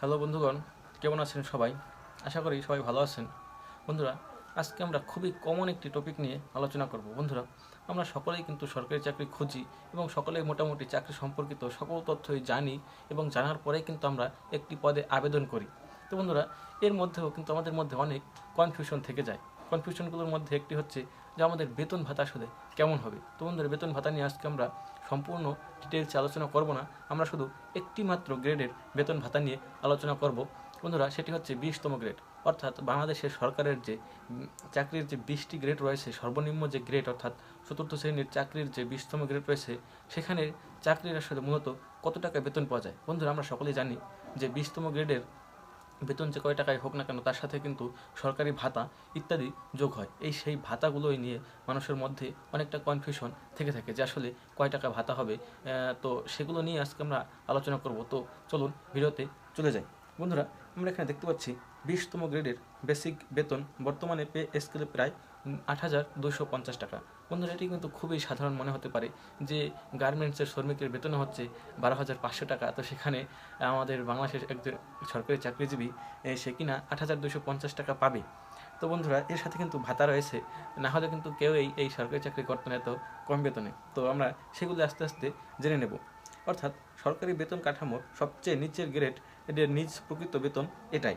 Hello বন্ধুগণ, কেমন আছেন সবাই? আশা করি সবাই ভালো আছেন। বন্ধুরা, আজকে আমরা খুবই কমন একটি টপিক নিয়ে আলোচনা করব। বন্ধুরা, আমরা সকলেই কিন্তু সরকারি চাকরি খুঁজি এবং সকলেই মোটামুটি চাকরি সম্পর্কিত সকল তথ্যই জানি এবং জানার পরেই কিন্তু আমরা একটি পদে আবেদন করি। তো বন্ধুরা, এর মধ্যেও কিন্তু আমাদের মধ্যে অনেক কনফিউশন থেকে যায়। কনফিউশনগুলোর মধ্যে একটি হচ্ছে যে আমাদের বেতন ভাতা আসলে কেমন হবে? তো বন্ধুরা বেতন ভাতা নিয়ে আজকে আমরা সম্পূর্ণ ডিটেলসে আলোচনা করব না। আমরা শুধু একটি মাত্র গ্রেডের বেতন ভাতা নিয়ে আলোচনা করব। বন্ধুরা, সেটি হচ্ছে বিশতম গ্রেড অর্থাৎ বাংলাদেশের সরকারের যে চাকরির যে বিশটি গ্রেড রয়েছে, সর্বনিম্ন যে গ্রেড অর্থাৎ চতুর্থ শ্রেণির চাকরির যে বিশতম গ্রেড রয়েছে, সেখানে চাকরির আসলে মূলত কত টাকা বেতন পাওয়া যায়? বন্ধুরা, আমরা সকলেই জানি যে বিশতম গ্রেডের বেতন যে কয় টাকায় হোক না কেন, তার সাথে কিন্তু সরকারি ভাতা ইত্যাদি যোগ হয়। এই সেই ভাতাগুলোই নিয়ে মানুষের মধ্যে অনেকটা কনফিউশন থেকে থাকে যে আসলে কয় টাকা ভাতা হবে। তো সেগুলো নিয়ে আজকে আমরা আলোচনা করব। তো চলুন, ভিডিওতে চলে যাই। বন্ধুরা, আমরা এখানে দেখতে পাচ্ছি বিশতম গ্রেডের বেসিক বেতন বর্তমানে পে স্কেলে প্রায় আট হাজার দুশো পঞ্চাশ টাকা। বন্ধুরা, এটি কিন্তু খুবই সাধারণ মনে হতে পারে যে গার্মেন্টসের শ্রমিকের বেতন হচ্ছে বারো হাজার পাঁচশো টাকা। তো সেখানে আমাদের বাংলাদেশের একজন সরকারি চাকরিজীবী সে কিনা আট হাজার দুশো পঞ্চাশ টাকা পাবে। তো বন্ধুরা, এর সাথে কিন্তু ভাতা রয়েছে। না হলে কিন্তু কেউ এই এই সরকারি চাকরি করতেন এত কম বেতনে। তো আমরা সেগুলো আস্তে আস্তে জেনে নেব। অর্থাৎ সরকারি বেতন কাঠামোর সবচেয়ে নিচের গ্রেড এদের নিজ প্রকৃত বেতন এটাই।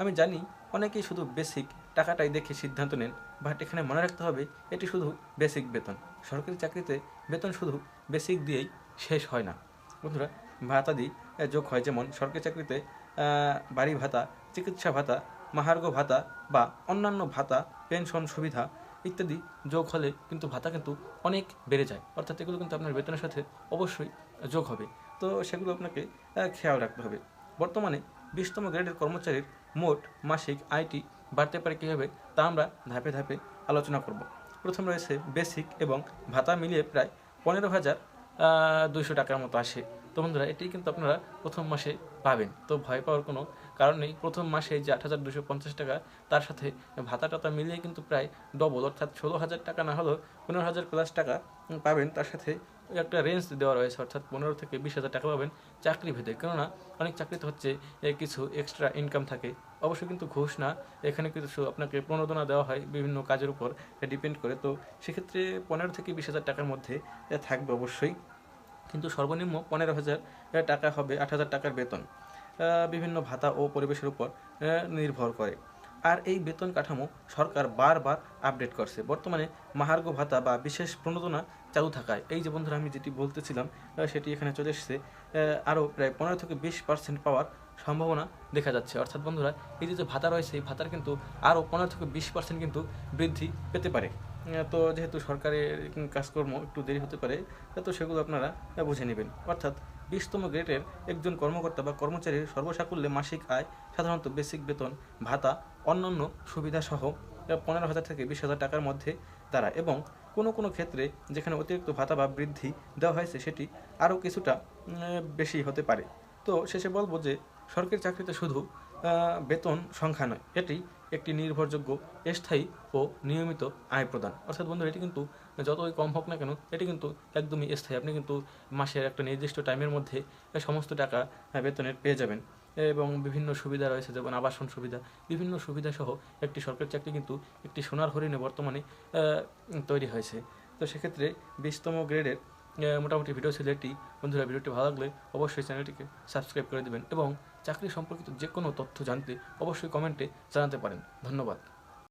আমি জানি অনেকেই শুধু বেসিক টাকাটাই দেখে সিদ্ধান্ত নেন বাট এখানে মনে রাখতে হবে এটি শুধু বেসিক বেতন। সরকারি চাকরিতে বেতন শুধু বেসিক দিয়েই শেষ হয় না। বন্ধুরা ভাতাদি যোগ হয় যেমন সরকারি চাকরিতে বাড়ি ভাতা, চিকিৎসা ভাতা, মহার্ঘ ভাতা বা অন্যান্য ভাতা, পেনশন সুবিধা ইত্যাদি যোগ হলে কিন্তু ভাতা কিন্তু অনেক বেড়ে যায়। অর্থাৎ এগুলো কিন্তু আপনার বেতনের সাথে অবশ্যই যোগ হবে। তো সেগুলো আপনাকে খেয়াল রাখতে হবে। বর্তমানে বিশতম গ্রেডের কর্মচারীর মোট মাসিক আয়টি বাড়তে পারে কীভাবে তা আমরা ধাপে ধাপে আলোচনা করব। প্রথম রয়েছে বেসিক এবং ভাতা মিলিয়ে প্রায় পনেরো হাজার দুইশো টাকার মতো আসে। তো বন্ধুরা, এটি কিন্তু আপনারা প্রথম মাসে পাবেন। তো ভয় পাওয়ার কোনো কারণ নেই। প্রথম মাসে যে আট হাজার দুশো পঞ্চাশ টাকা, তার সাথে ভাতা টাতা মিলিয়ে কিন্তু প্রায় ডবল অর্থাৎ ষোলো হাজার টাকা না হলেও পনেরো হাজার প্লাস টাকা পাবেন। তার সাথে একটা রেঞ্জ দেওয়া রয়েছে, অর্থাৎ পনেরো থেকে বিশ হাজার টাকা পাবেন চাকরি ভেদে। কেননা, অনেক চাকরিতে হচ্ছে কিছু এক্সট্রা ইনকাম থাকে। অবশ্যই কিন্তু ঘুষ না, এখানে কিছু আপনাকে প্রণোদনা দেওয়া হয় বিভিন্ন কাজের উপর ডিপেন্ড করে। তো সেক্ষেত্রে পনেরো থেকে বিশ হাজার টাকার মধ্যে থাকবে অবশ্যই। কিন্তু সর্বনিম্ন পনেরো হাজার টাকা হবে আট হাজার টাকার বেতন। বিভিন্ন ভাতা ও পরিবেশের উপর নির্ভর করে। আর এই বেতন কাঠামো সরকার বারবার আপডেট করছে। বর্তমানে মহার্ঘ ভাতা বা বিশেষ প্রণোদনা চালু থাকায়। এই যে বন্ধুরা, আমি যেটি বলতেছিলাম সেটি এখানে চলে এসেছে। আরও প্রায় পনেরো থেকে বিশ পার্সেন্ট পাওয়ার সম্ভাবনা দেখা যাচ্ছে। অর্থাৎ বন্ধুরা, এই যে ভাতা রয়েছে, এই ভাতার কিন্তু আরও পনেরো থেকে বিশ পার্সেন্ট কিন্তু বৃদ্ধি পেতে পারে। তো যেহেতু সরকারের কাজকর্ম একটু দেরি হতে পারে তো সেগুলো আপনারা বুঝে নেবেন। অর্থাৎ বিশতম গ্রেডের একজন কর্মকর্তা বা কর্মচারীর সর্বসাকুল্যে মাসিক আয়, সাধারণত বেসিক বেতন, ভাতা, অন্যান্য সুবিধাসহ পনেরো হাজার থেকে বিশ হাজার টাকার মধ্যে দাঁড়ায়। এবং কোনো কোনো ক্ষেত্রে যেখানে অতিরিক্ত ভাতা বা বৃদ্ধি দেওয়া হয়েছে সেটি আরও কিছুটা বেশি হতে পারে। তো শেষে বলব যে সরকারি চাকরিতে শুধু বেতন সংখ্যা নয়, এটি একটি নির্ভরযোগ্য, স্থায়ী ও নিয়মিত আয় প্রদান। অর্থাৎ বন্ধু এটি কিন্তু যতই কম হোক না কেন, এটি কিন্তু একদমই স্থায়ী। আপনি কিন্তু মাসের একটা নির্দিষ্ট টাইমের মধ্যে সমস্ত টাকা বেতনের পেয়ে যাবেন। এবং বিভিন্ন সুবিধা রয়েছে, যেমন আবাসন সুবিধা, বিভিন্ন সুবিধা সহ একটি সরকারি চাকরি কিন্তু একটি সোনার হরিণে বর্তমানে তৈরি হয়েছে। তো সেক্ষেত্রে বিশতম গ্রেডের মোটামুটি ভিডিও ছিল এটি বন্ধুরা ভিডিওটি ভালো লাগলে অবশ্যই চ্যানেলটিকে সাবস্ক্রাইব করে দেবেন এবং চাকরি সম্পর্কিত যে কোনো তথ্য জানতে অবশ্যই কমেন্টে জানাতে পারেন। ধন্যবাদ।